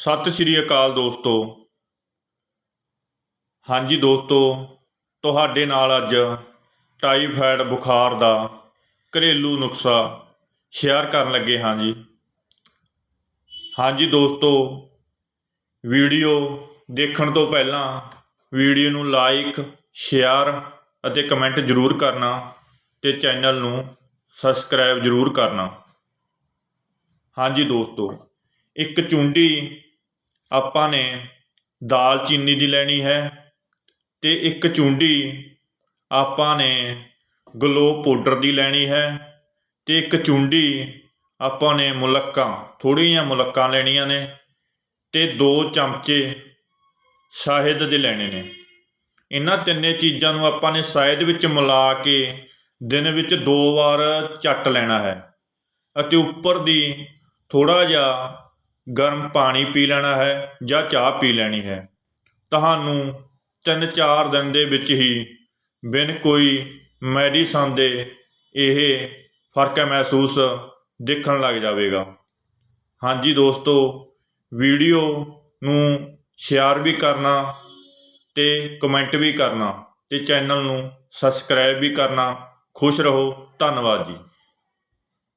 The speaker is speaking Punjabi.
ਸਤਿ ਸ਼੍ਰੀ ਅਕਾਲ ਦੋਸਤੋ। ਹਾਂਜੀ ਦੋਸਤੋ, ਤੁਹਾਡੇ ਨਾਲ ਅੱਜ ਟਾਈਫਾਇਡ ਬੁਖਾਰ ਦਾ ਘਰੇਲੂ ਨੁਸਖਾ ਸ਼ੇਅਰ ਕਰਨ ਲੱਗੇ ਹਾਂ ਜੀ। ਹਾਂਜੀ ਦੋਸਤੋ, ਵੀਡੀਓ ਦੇਖਣ ਤੋਂ ਪਹਿਲਾਂ ਵੀਡੀਓ ਨੂੰ ਲਾਈਕ, ਸ਼ੇਅਰ ਅਤੇ ਕਮੈਂਟ ਜ਼ਰੂਰ ਕਰਨਾ ਤੇ ਚੈਨਲ ਨੂੰ ਸਬਸਕ੍ਰਾਈਬ ਜ਼ਰੂਰ ਕਰਨਾ। ਹਾਂਜੀ ਦੋਸਤੋ, ਇੱਕ ਚੁੰਡੀ ਆਪਾਂ ਨੇ ਦਾਲਚੀਨੀ ਦੀ ਲੈਣੀ ਹੈ ਤੇ ਇੱਕ ਚੁੰਡੀ ਆਪਾਂ ਨੇ ਗਲੋ ਪਾਊਡਰ ਦੀ ਲੈਣੀ ਹੈ ਤੇ ਇੱਕ ਚੁੰਡੀ ਆਪਾਂ ਨੇ ਮੁਲੱਕਾਂ, ਥੋੜ੍ਹੀਆਂ ਮੁਲੱਕਾਂ ਲੈਣੀਆਂ ਨੇ ਤੇ ਦੋ ਚਮਚੇ ਸ਼ਾਹਿਦ ਦੇ ਲੈਣੇ ਨੇ। ਇਹਨਾਂ ਤਿੰਨੇ ਚੀਜ਼ਾਂ ਨੂੰ ਆਪਾਂ ਨੇ ਸ਼ਾਹਿਦ ਵਿੱਚ ਮਿਲਾ ਕੇ ਦਿਨ ਵਿੱਚ ਦੋ ਵਾਰ ਚੱਟ ਲੈਣਾ ਹੈ ਅਤੇ ਉੱਪਰ ਦੀ ਥੋੜਾ ਜਿਹਾ ਗਰਮ ਪਾਣੀ ਪੀ ਲੈਣਾ ਹੈ ਜਾਂ ਚਾਹ ਪੀ ਲੈਣੀ ਹੈ। ਤੁਹਾਨੂੰ ਤਿੰਨ ਚਾਰ ਦਿਨ ਦੇ ਵਿੱਚ ਹੀ ਬਿਨ ਕੋਈ ਮੈਡੀਸਨ ਦੇ ਇਹ ਫ਼ਰਕ ਮਹਿਸੂਸ ਦੇਖਣ ਲੱਗ ਜਾਵੇਗਾ। ਹਾਂਜੀ ਦੋਸਤੋ, ਵੀਡੀਓ ਨੂੰ ਸ਼ੇਅਰ ਵੀ ਕਰਨਾ ਤੇ ਕਮੈਂਟ ਵੀ ਕਰਨਾ ਤੇ ਚੈਨਲ ਨੂੰ ਸਬਸਕ੍ਰਾਈਬ ਵੀ ਕਰਨਾ। ਖੁਸ਼ ਰਹੋ। ਧੰਨਵਾਦ ਜੀ।